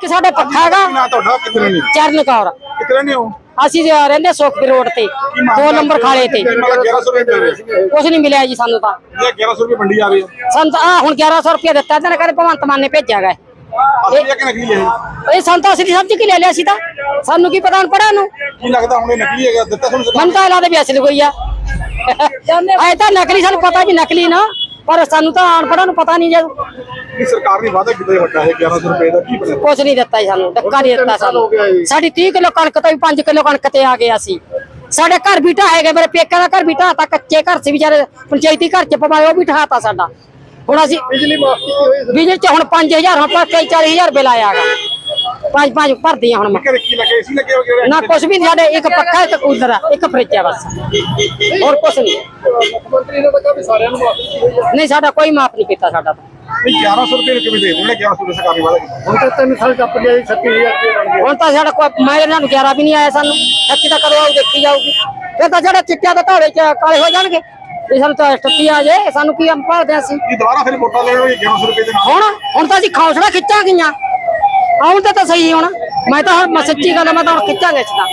ਕਿ ਸਾਡੇ ਪੱਖਾ ਹੈਗਾ ਨਾ ਤੁਹਾਡਾ ਕਿਤਨੇ ਨੇ? ਚਰਨ ਕੌਰ। ਕਿਤਨੇ ਨੇ ਹੋ ਅਸੀਂ ਜੇ ਰਹਿੰਦੇ ਸੁਖਪੁਰ ਰੋਡ ਤੇ ਦੋ ਨੰਬਰ ਖਾਲੇ ਤੇ। ਮਤਲਬ 1100 ਰੁਪਏ ਮਿਲ ਰਹੇ ਸੀ ਕੁਝ ਨਹੀਂ ਮਿਲਿਆ ਜੀ ਸਾਨੂੰ ਤਾਂ। ਇਹ 1100 ਰੁਪਏ ਵੰਡੀ ਜਾ ਰਹੀ ਹੈ। ਸਾਨੂੰ ਤਾਂ ਆਹ ਹੁਣ 1100 ਰੁਪਏ ਦਿੱਤਾ ਇਹਨਾਂ ਨੇ ਕਹਿੰਦੇ ਭਗਵੰਤ ਮਾਨ ਨੇ ਭੇਜਿਆ ਗਾ। ਅਸਲੀ ਹੈ ਕਿ ਨਕਲੀ ਹੈ ਇਹ? ਇਹ ਸਾਨੂੰ ਤਾਂ ਅਸੀਂ ਸਮਝ ਕੇ ਲੈ ਲਿਆ ਸੀ ਤਾਂ। ਸਾਨੂੰ ਕੀ ਪਤਾ ਹੁਣ ਪੜਾ ਨੂੰ? ਕੀ ਲੱਗਦਾ ਹੁਣ ਇਹ ਨਕਲੀ ਹੈਗਾ? ਦਿੱਤਾ ਤੁਹਾਨੂੰ ਸਰਕਾਰ ਮੈਨੂੰ ਤਾਂ ਲੱਗਦਾ ਵੀ ਅਸਲੀ ਕੋਈ ਆ। ਐ ਤਾਂ ਨਕਲੀ ਸਾਨੂੰ ਪਤਾ ਵੀ ਨਕਲੀ ਨਾ ਪਰ ਸਾਨੂੰ ਤਾਂ ਅਨਪੜ੍ਹਾਂ ਨੂੰ ਪਤਾ ਨਹੀਂ ਜਦ। ਨੇ ਸਰਕਾਰ ਨੇ ਵਾਅਦਾ ਕੀਤਾ ਸੀ ਵੱਡਾ ਹੈ 1100 ਰੁਪਏ ਦਾ ਕੀ ਬਣਿਆ? ਕੁਝ ਨਹੀਂ ਦਿੱਤਾ ਜੀ ਸਾਨੂੰ ਧੱਕਾ ਨਹੀਂ ਦਿੱਤਾ ਸਾਨੂੰ। ਸਾਡੀ 30 ਕਿਲੋ ਕਣਕ ਤੋਂ ਵੀ 5 ਕਿਲੋ ਕਣਕ ਤੇ ਆ ਗਏ ਅਸੀਂ। ਸਾਡੇ ਘਰ ਵੀ ਢਾਹੇ ਗਏ ਮੇਰੇ ਪੇਕਿਆਂ ਦਾ ਘਰ ਵੀ ਢਾਤਾ ਕੱਚੇ ਘਰ ਸੀ ਵਿਚਾਰੇ ਪੰਚਾਇਤੀ ਘਰ ਚ ਪਵਾਏ ਉਹ ਵੀ ਢਾਤਾ ਸਾਡਾ। ਹੁਣ ਅਸੀਂ ਬਿਜਲੀ ਮਾਫ ਕੀਤੀ ਹੋਈ ਹੈ ਬਿਜਲੀ ਚ ਹੁਣ 5000 ਹੁਣ ਪਰ 4000 ਬਿੱਲ ਆਇਆਗਾ ਪੰਜ ਪੰਜ ਭਰਦੀਆਂ ਹੁਣ ਮੈਂ। ਘਰੇ ਕੀ ਲੱਗੇ? ਸੀ ਲੱਗੇ ਵਗੈਰਾ ਨਾ ਕੁਝ ਵੀ ਨੀ ਸਾਡੇ ਇੱਕ ਪੱਖਾ ਇੱਕ ਕੂਲਰ ਆ ਇੱਕ ਫਰਿੱਜ ਆ ਬਸ। ਹੋਰ ਕੁਝ ਨਹੀਂ। ਮੁੱਖ ਮੰਤਰੀ ਨੇ ਤਾਂ ਕਿਹਾ ਵੀ ਸਾਰਿਆਂ ਨੂੰ ਮਾਫ ਕੀਤੀ ਹੋਈ ਹੈ ਨਹੀਂ ਸਾਡਾ ਕੋਈ ਮਾਫ ਨਹੀਂ ਕੀਤਾ ਸਾਡਾ ਤਾਂ। ਨਹੀਂ 1100 ਰੁਪਏ ਕਿਵੇਂ ਦੇ ਦੇਣੇ 1100 ਰੁਪਏ ਸਰਕਾਰ ਕੀਤਾ ਹੁਣ ਤਾਂ ਤਿੰਨ ਸਾਲ ਟੱਪ ਗਏ 36000 ਰੁਪਏ ਬਣ ਗਏ। ਹੁਣ ਤਾਂ ਸਾਡਾ ਕੋਈ ਮੈਂ ਇਹਨਾਂ ਨੂੰ 11 ਵੀ ਨਹੀਂ ਆਇਆ ਸਾਨੂੰ। ਅੱਛੀ ਤਾਂ ਕਦੋਂ ਆਊ ਦੇਖੀ ਜਾਊਗੀ। ਫਿਰ ਤਾਂ ਜਿਹੜੇ ਚਿੱਟਿਆਂ ਦੇ ਧਾੜੇ ਚ ਕਾਲੇ ਹੋ ਜਾਣਗੇ। ਇਹ ਸਾਨੂੰ ਤਾਂ ਟੱਪੀ ਆ ਜੇ ਸਾਨੂੰ ਕੀ ਅੰਪਾਲਦੇ ਅਸੀਂ। ਕੀ ਦੁਬਾਰਾ ਫਿਰ ਵੋਟਾਂ ਲੈਣ ਹੋਈ 1100 ਰੁਪਏ ਦੇ ਨਾਲ। ਹੁਣ ਹੁਣ ਤਾਂ ਅਸੀਂ ਖੌਸਲਾ ਖਿੱਚਾਂ ਗਈਆਂ। ਆਉਣ ਤੇ ਤਾਂ ਸਹੀ ਹੁਣ। ਮੈਂ ਤਾਂ ਹੁਣ ਮੈਂ ਸੱਚੀ ਗੱਲ ਆ, ਮੈਂ ਤਾਂ ਹੁਣ ਖਿੱਚਾਂਗੇ ਇਸ ਦਾ